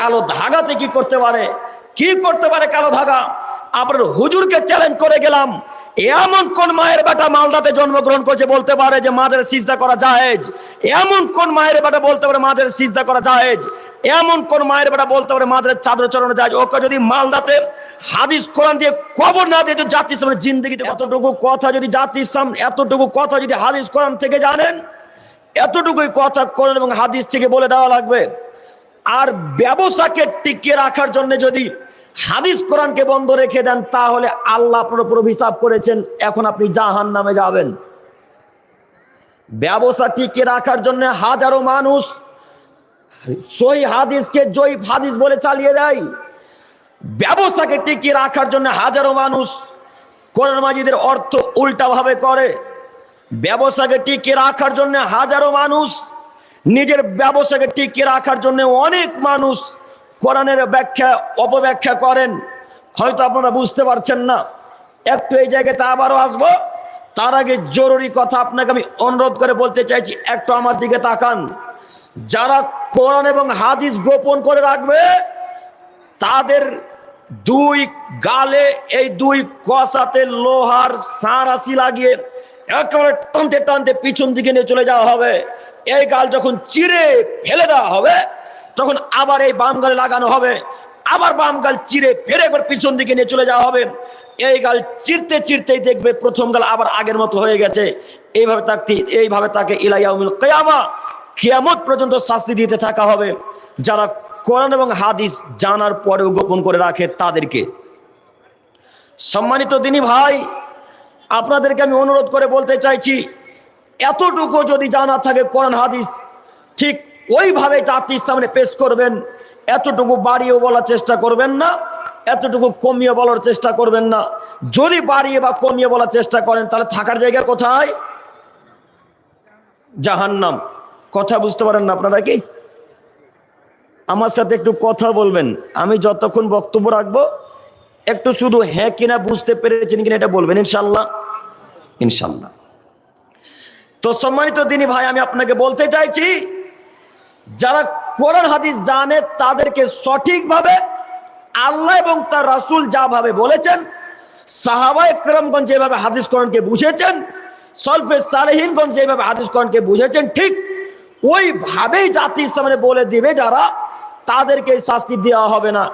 কালো ধাগাতে কি করতে পারে? কি করতে পারে কালো ধাগা? আপনার হুজুরকে চ্যালেঞ্জ করে গেলাম। এমন কোন মায়ের বেটা মালদাতে জন্মগ্রহণ করেছে বলতে পারে যে মাদের সিজদা করা জায়েজ? এমন কোন মায়ের বেটা বলতে পারে মাদের সিজদা করা জায়েজ? এমন কোন মায়ের বেটা বলতে পারে মাদের চাদর চরণে যায় ওকে যদি মালদাতে হাদিস, কোরআন দিয়ে কবর না দিয়ে যদি জাতি ইসলামের জিন্দগিতে এতটুকু কথা যদি জাতি ইসলাম এতটুকু কথা যদি হাদিস, কোরআন থেকে জানেন, এতটুকুই কথা কোরআন এবং হাদিস থেকে বলে দেওয়া লাগবে। আর ব্যবসাকে টিকিয়ে রাখার জন্য যদি হাদিস কোরআনকে বন্ধ রেখে দেন, তাহলে আল্লাহ আপনার উপর হিসাব করেছেন, এখন আপনি জাহান নামে যাবেন। ব্যবসা টিকিয়ে রাখার জন্য হাজারো মানুষ সই হাদিসকে জয়ী হাদিস বলে চালিয়ে দেয়। ব্যবসাকে টিকিয়ে রাখার জন্য হাজারো মানুষ কোরআন মাজিদের অর্থ উল্টাভাবে করে। ব্যবসাকে টিকিয়ে রাখার জন্য হাজারো মানুষ নিজের ব্যবসাকে টিকিয়ে রাখার জন্য অনেক মানুষ কোরআনের ব্যাখ্যা, অপব্যাখ্যা করেন। হয়তো আপনারা বুঝতে পারছেন না। একটু এই জায়গাতে আবারও আসব। তার আগে জরুরি কথা আপনাকে আমি অনুরোধ করে বলতে চাইছি, একটু আমার দিকে তাকান। যারা কোরআন এবং হাদিস গোপন করে রাখবে, তাদের দুই গালে, এই দুই কষাতে লোহার সারাসি লাগিয়ে একেবারে টানতে টানতে পিছন দিকে নিয়ে চলে যাওয়া হবে। এই গাল যখন চিরে ফেলে দেওয়া হবে, তখন আবার এই বাম গালে লাগানো হবে, আবার বাম গাল চিরে ফেরে একবার পিছন দিকে নিয়ে চলে যাওয়া হবে। এই গাল চিরতে চিরতেই দেখবে প্রথম গাল আবার আগের মতো হয়ে গেছে। এইভাবে তাকে এইভাবে তাকে ইলাইয়াউমিল কেয়ামা, কিয়ামত পর্যন্ত শাস্তি দিতে থাকা হবে। যারা কোরআন এবং হাদিস জানার পরেও গোপন করে রাখে তাদেরকে। সম্মানিত দিনী ভাই, আপনাদেরকে আমি অনুরোধ করে বলতে চাইছি এতটুকু যদি জানা থাকে কোরআন, হাদিস, ঠিক ওইভাবে জাতির সামনে পেশ করবেন, এতটুকু বাড়িয়েও বলার চেষ্টা করবেন না, এতটুকু কমিয়ে বলার চেষ্টা করবেন না। যদি বাড়িয়ে বা কমিয়ে বলার চেষ্টা করেন, তাহলে থাকার জায়গা কোথায়? জাহান্নাম। কথা বুঝতে পারেন না আপনারা কি? আমার সাথে একটু কথা বলবেন। আমি যতক্ষণ বক্তব্য রাখব, একটু শুধু হ্যাঁ কিনা বুঝতে পেরেছেন কিনা এটা বলবেন, ইনশাল্লাহ। ইনশাল্লাহ। তো সম্মানিত দিনী ভাই, আমি আপনাকে বলতে চাইছি, যারা কোরআন হাদিস জানে তাদেরকে সঠিকভাবে আল্লাহ এবং তার রাসূল যা ভাবে বলেছেন সাহাবা একরমগঞ্জ যেভাবে হাদিস কোরআনকে বুঝেছেন, সলফে সালেহিনগঞ্জ যেভাবে হাদিস কোরআনকে বুঝেছেন, ঠিক ওইভাবেই জাতির সামনে বলে দিবে যারা, তাদেরকে শাস্তি দেওয়া হবে না।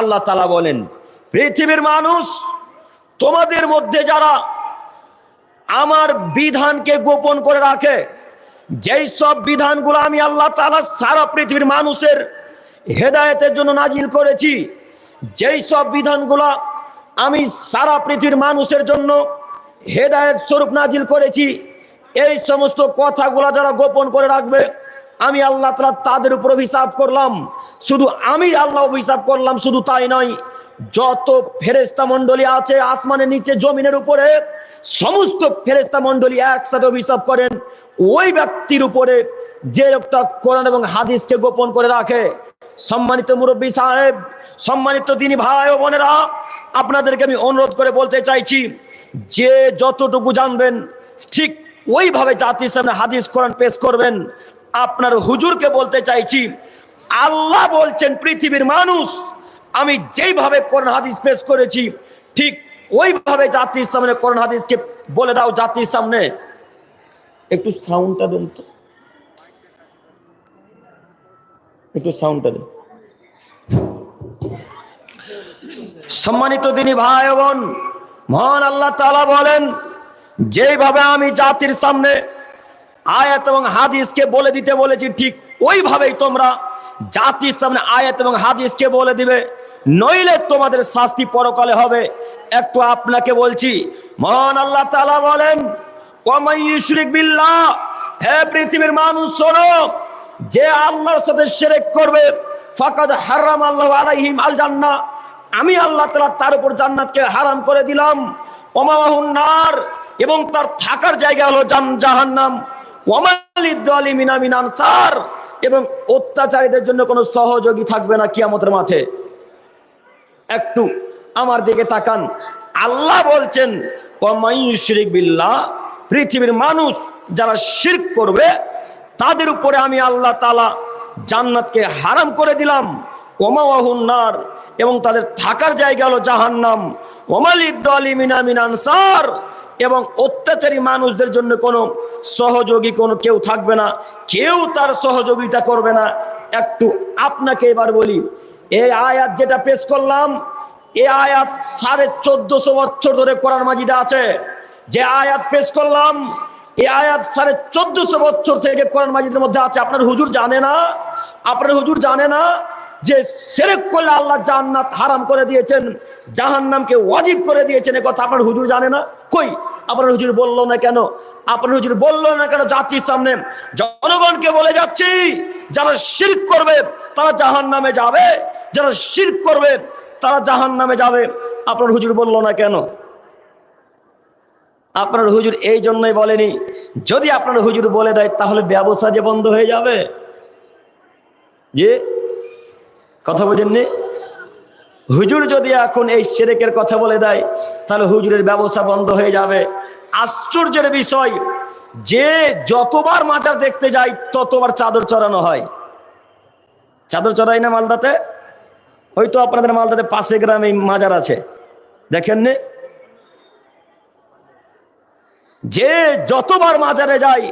আল্লাহ তালা বলেন, পৃথিবীর মানুষ, তোমাদের মধ্যে যারা আমার বিধানকে গোপন করে রাখে। যেই সব বিধানগুলো আমি আল্লাহ তালা সারা পৃথিবীর মানুষের হেদায়েতের জন্য নাজিল করেছি, যেই সব বিধানগুলো আমি সারা পৃথিবীর মানুষের জন্য হেদায়েত স্বরূপ নাজিল করেছি, এই সমস্ত কথাগুলো যারা গোপন করে রাখবে, আমি আল্লাহ তালা তাদের উপর অভিশাপ করলাম। শুধু আমি আল্লাহ অভিশাপ করলাম, শুধু তাই নয়, যত ফেরেস্তা মন্ডলী আছে আসমানের নিচে, জমিনের উপরে সমস্ত ফেরেস্তা মন্ডলী একসাথে অভিশাপ করেন। ওই ব্যক্তির উপরে যে লোকটা কোরআন এবং হাদিসকে গোপন করে রাখে, সম্মানিত মুরব্বী সাহেব, সম্মানিত তিনি ভাই ও বোনেরা, আপনাদেরকে আমি অনুরোধ করে বলতে চাইছি, যে যতটুকু জানবেন, ঠিক ওইভাবে জাতির সামনে হাদিস কোরআন পেশ করবেন। আপনার হুজুরকে বলতে চাইছি, আল্লাহ বলছেন পৃথিবীর মানুষ, আমি যেইভাবে কোরআন হাদিস পেশ করেছি, ঠিক ওইভাবে জাতির সামনে কোরআন হাদিসকে বলে দাও জাতির সামনে। একটু সাউন্ডটা দেন তো। একটু সাউন্ডটা দেন। সম্মানিত দিনী ভাই বোন, মহান আল্লাহ তাআলা বলেন, যেইভাবে আমি জাতির সামনে আয়াত এবং হাদিসকে বলে দিতে বলেছি, ঠিক ওইভাবেই তোমরা জাতির সামনে আয়াত এবং হাদিসকে বলে দিবে। নইলে তোমাদের শাস্তি পরকালে হবে। একটু আপনাকে বলছি, মহান আল্লাহ তালা বলেন বিল্লাহ হে পৃথিবীর মানুষ, শোনো, যে আল্লাহর সাথে শিরক করবে, ফাকাদ হারাম আল্লাহ আলাইহিম আল জান্না আমি আল্লাহ তাআলা তার উপর জান্নাতকে হারাম করে দিলাম। ওমাহুন নার, এবং তার থাকার জায়গা হলো জান, জাহান্নাম। ওয়ামালিদ জালিমিনা মিন আনসার, এবং অত্যাচারীদের জন্য কোনো সহযোগী থাকবে না কিয়ামতের মাঠে। একটু আমার দিকে তাকান। আল্লাহ বলছেন বিল্লাহ পৃথিবীর মানুষ যারা শিরক করবে, তাদের উপরে আমি আল্লাহ তালা জান্নাতকে হারাম করে দিলাম। ওমাওয়াহুন্নার এবং তাদের থাকার জায়গা হলো জাহান্নাম। ওমালিদ্দালিমিনা মিনানসার এবং অত্যাচারী মানুষদের জন্য কোনো সহযোগী কোনো কেউ থাকবে না। কেউ তার সহযোগিতা করবে না। একটু আপনাকে এবার বলি এই আয়াত যেটা পেশ করলাম, এই আয়াত সাড়ে চোদ্দশো বছর ধরে কোরআন মাজিদা আছে। যে আয়াত পেশ করলাম, এই আয়াত সাড়ে চোদ্দশো বছর থেকে কোরআন মাজিদের মধ্যে আছে। আপনার হুজুর জানে না, আপনার হুজুর জানে না যে সেরেক করলে আল্লাহ জান্নাত হারাম করে দিয়েছেন, জাহান্নামকে ওয়াজিব করে দিয়েছেন, এ কথা আপনার হুজুর জানে না? কই? আপনার হুজুর বলল না কেন? আপনার হুজুর বলল না কেন জাতির সামনে? জনগণকে বলে যাচ্ছি, যারা শিরক করবে, তারা জাহান নামে যাবে। যারা শিরক করবে, তারা জাহান নামে যাবে। আপনার হুজুর বলল না কেন? আপনার হুজুর এই জন্যই বলেনি। যদি আপনার হুজুর বলে দেয়, তাহলে ব্যবসা যে বন্ধ হয়ে যাবে। যে কথা বোঝেননি? হুজুর যদি এখন এই সেরেকের কথা বলে দেয়, তাহলে হুজুরের ব্যবসা বন্ধ হয়ে যাবে। আশ্চর্যের বিষয়, যে যতবার মাজার দেখতে যায়, ততবার চাদর চড়ানো হয়। চাদর চড়াই না মালদাতে? হয়তো আপনাদের মালদাতে পাশে গ্রামে মাজার আছে। দেখেন নে যে যতবার মাজারে যায়,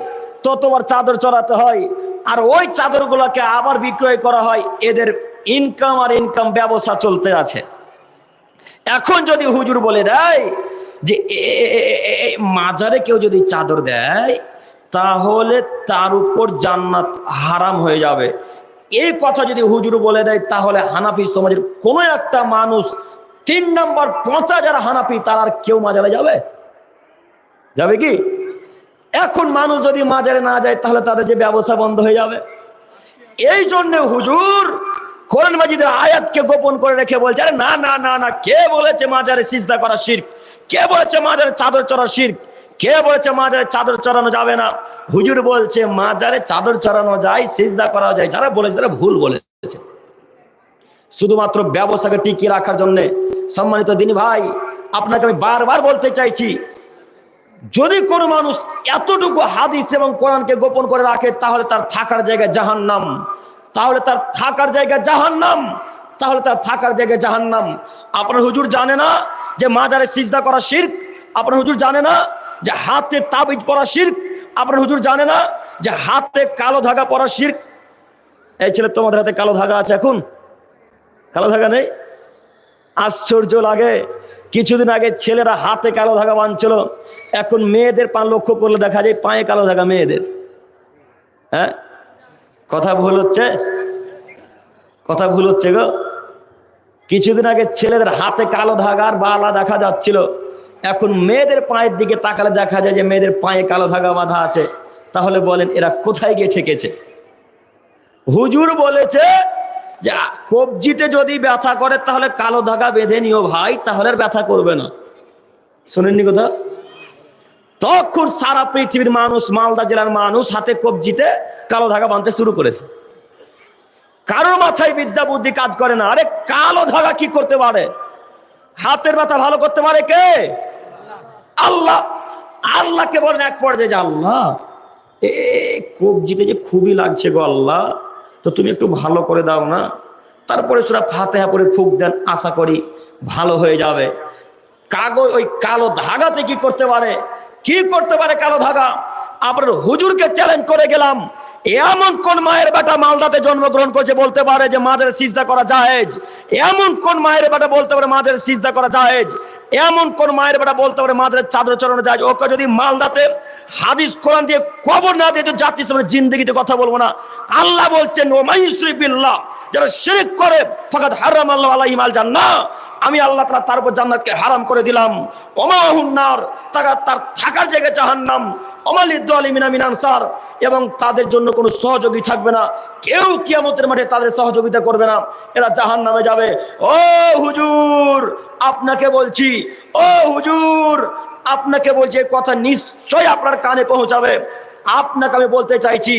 ততবার চাদর চড়াতে হয়, আর ওই চাদরগুলোকে আবার বিক্রয় করা হয়, এদের ইনকাম আর ইনকাম ব্যবসা চলতে আছে। এখন যদি হুজুর বলে দেয় যে মাজারে কেউ যদি চাদর দেয়, তাহলে তার উপর জান্নাত হারাম হয়ে যাবে। এই কথা যদি হুজুর বলে দেয়, তাহলে হানাফি সমাজের কোনো একটা মানুষ তিন নম্বর পচা যারা হানাফি, তার আর কেউ মাজারে যাবে? যাবে কি? এখন মানুষ যদি মাজারে না যায়, তাহলে তাদের যে ব্যবসা বন্ধ হয়ে যাবে। এই জন্য হুজুর কোরআন মাজিদের আয়াতকে গোপন করে রেখে বলছে, আরে না না না না, কে বলেছে মাজারে সিজদা করা শির্ক? কে বলেছে মাজারে চাদর চড়া শির্ক? কে বলেছে মাজারে চাদর চড়ানো যাবে না? হুজুর বলছে মাজারে চাদর চড়ানো যায়, সিজদা করা যায়, যারা বলেছে তারা ভুল বলেছে। শুধুমাত্র ব্যবসাকে টিকিয়ে রাখার জন্য সম্মানিত দিনী ভাই, আপনাকে আমি বারবার বলতে চাইছি, যদি কোনো মানুষ এতটুকু হাদিস এবং কোরআনকে গোপন করে রাখে, তাহলে তার থাকার জায়গায় জাহান্নাম। তাহলে তার থাকার জায়গায় জাহান্নাম। তাহলে তার থাকার জায়গায় জাহান্নাম। আপনার হুজুর জানে না যে মাজারে সিজদা করা শির্ক? আপনার হুজুর জানে না যে হাতে তাবিজ পরা শির্ক? আপনার হুজুর জানে না যে হাতে কালো ধাগা পরা শির্ক। এই ছেলে, তোমাদের হাতে কালো ধাগা আছে এখন? কালো ধাগা নেই? আশ্চর্য লাগে। কিছুদিন আগে ছেলেরা হাতে কালো ধাগা বাঁধছিল এখন মেয়েদের পা লক্ষ্য করলে দেখা যায় পায়ে কালো ধাগা মেয়েদের। হ্যাঁ? কথা ভুল হচ্ছে? কথা ভুল হচ্ছে গো। কিছুদিন আগে ছেলেদের হাতে কালো ধাগার বালা দেখা যাচ্ছিল। এখন মেয়েদের পায়ের দিকে তাকালে দেখা যায় যে মেয়েদের পায়ে কালো ধাগা বাঁধা আছে। তাহলে বলেন, এরা কোথায় গিয়ে ঠেকেছে? হুজুর বলেছে, যে, কবজিতে যদি ব্যথা করে, তাহলে কালো ধাগা বেঁধে নিও ভাই, তাহলে ব্যথা করবে না। শোনেননি কথা? তখন সারা পৃথিবীর মানুষ, মালদা জেলার মানুষ হাতে কবজিতে কালো ধাগা বাঁধতে শুরু করেছে। কারোর মাথায় বিদ্যা বুদ্ধি কাজ করে না। আরে, কালো ধাগা কি করতে পারে? হাতের ব্যথা ভালো করতে পারে কে? আল্লাহ, আল্লাহকে বলেন এক পর্যায়ে যে আল্লাহ, এ কবজিতে যে খুবই লাগছে গো আল্লাহ, তো তুমি একটু ভালো করে দাও না? তারপরে সুরা ফাতেহা করে ফুক দেন, আশা করি ভালো হয়ে যাবে। কাগজ, ওই কালো ধাগাতে কি করতে পারে? কি করতে পারে কালো ধাগা? আপনার হুজুরকে চ্যালেঞ্জ করে গেলাম। এমন কোন মায়ের বেটা মালদাতে জন্মগ্রহণ করেছে বলতে পারে যে মাদের সিজদা করা জায়েজ? এমন কোন মায়ের বেটা বলতে পারে মাদের সিজদা করা জায়েজ? এমন কোন মায়ের বেটা বলতে পারে মাদের চাদর চড়ানো যায় ওকে যদি মালদাতে হাদিস, কোরআন দিয়ে কবর না দিয়ে তো জাতির সামনে জিন্দগিতে কথা বলব না। আল্লাহ বলছেন বিল্লাহ যারা শিরিক করে, ফাকাদ হারাম আল্লাহ আলাইহি মাল জান্নাহ আমি আল্লাহ তাআলা তার উপর জান্নাতকে হারাম করে দিলাম। ওমাহুন নার তারা তার থাকার জায়গায় জাহান্নাম। অমালিদ্দ আলিমিনা মিনানসার এবং তাদের জন্য কোনো সহযোগী থাকবে না। কেউ কিয়ামতের মাঠে তাদের সহযোগিতা করবে না। এরা জাহান নামে যাবে। ও হুজুর, আপনাকে বলছি, ও হুজুর, আপনাকে বলছি কথা নিশ্চয় আপনার কানে পৌঁছাবে। আপনাকে আমি বলতে চাইছি,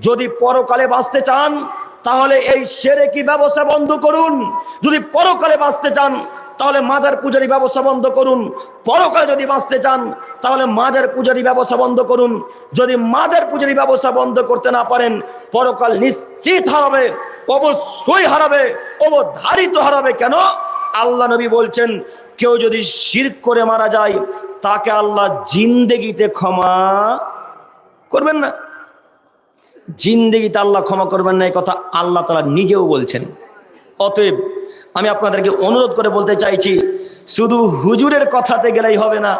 যদি পরকালে বাঁচতে চান, তাহলে এই সেরে কি ব্যবসা বন্ধ করুন। যদি পরকালে বাঁচতে চান, তাহলে মাজার পূজারি ব্যবসা বন্ধ করুন। পরকালে যদি বাঁচতে চান তাহলে মাজার পূজারি ব্যবসা বন্ধ করুন। যদি মাজার পূজারি ব্যবসা বন্ধ করতে না পারেন, পরকাল নিশ্চিত হারাবে, অবশ্যই হারাবে, অবধারিত হারাবে। কেন? আল্লাহ নবী বলছেন, কেউ যদি শির করে মারা যায়, তাকে আল্লাহ জিন্দেগিতে ক্ষমা করবেন না। জিন্দেগিতে আল্লাহ ক্ষমা করবেন না, এই কথা আল্লাহ তালা নিজেও বলছেন। অতএব আমি আপনাদেরকে অনুরোধ করে বলতে চাইছি, শুধু হুজুরের কথাতে গেলেই হবে না।